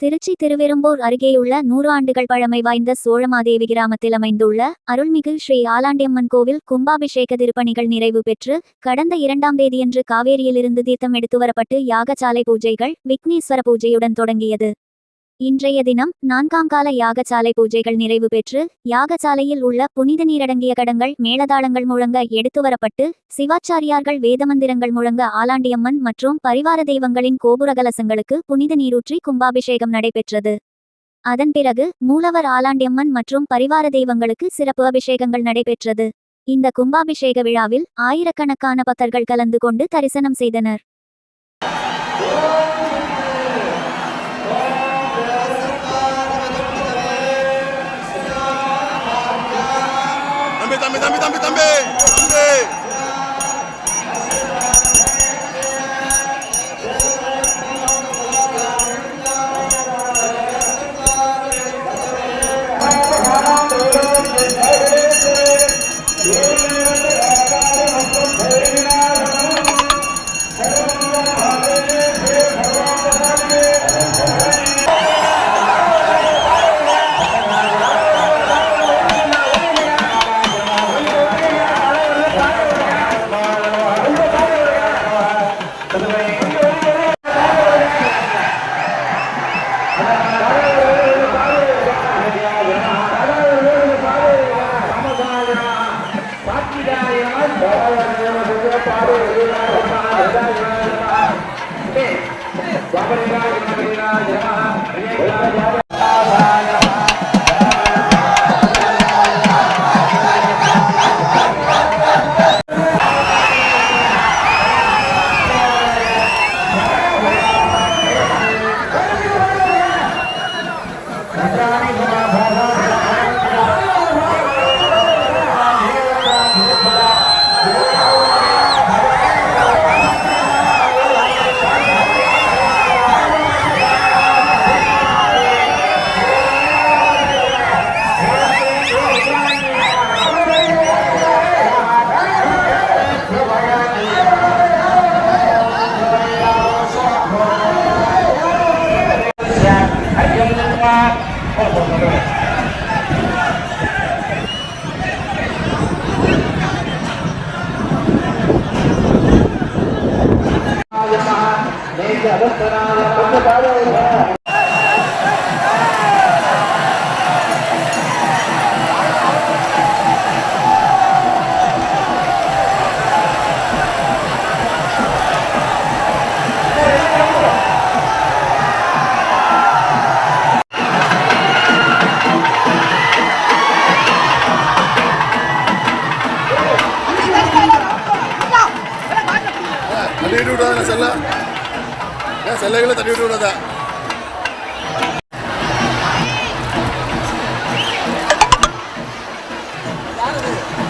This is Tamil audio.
திருச்சி திருவெரும்பூர் அருகேயுள்ள நூறு ஆண்டுகள் பழமை வாய்ந்த சோழமாதேவி கிராமத்தில் அமைந்துள்ள அருள்மிகு ஸ்ரீ ஆலாண்டியம்மன் கோவில் கும்பாபிஷேக திருப்பணிகள் நிறைவு பெற்று கடந்த இரண்டாம் தேதியன்று காவேரியிலிருந்து தீர்த்தம் எடுத்து வரப்பட்டு யாகசாலை பூஜைகள் விக்னேஸ்வர பூஜையுடன் தொடங்கியது. இன்றைய தினம் நான்காம் கால யாகசாலை பூஜைகள் நிறைவு பெற்று யாகசாலையில் உள்ள புனித நீரடங்கிய கடங்கள் மேளதாளங்கள் முழங்க எடுத்து வரப்பட்டு சிவாச்சாரியார்கள் வேதமந்திரங்கள் முழங்க ஆலாண்டியம்மன் மற்றும் பரிவார தெய்வங்களின் கோபுர கலசங்களுக்கு புனித நீரூற்றி கும்பாபிஷேகம் நடைபெற்றது. அதன் பிறகு மூலவர் ஆலாண்டியம்மன் மற்றும் பரிவார தெய்வங்களுக்கு சிறப்பு அபிஷேகங்கள் நடைபெற்றது. இந்த கும்பாபிஷேக விழாவில் ஆயிரக்கணக்கான பக்தர்கள் கலந்து கொண்டு தரிசனம் செய்தனர். தம்பி தம்பி தம்பி தம்பி தம்பி தள்ளி விட்டு விடாத செல்ல. ஏன் செல்லைகளை தள்ளி விட்டு விடாத. யார்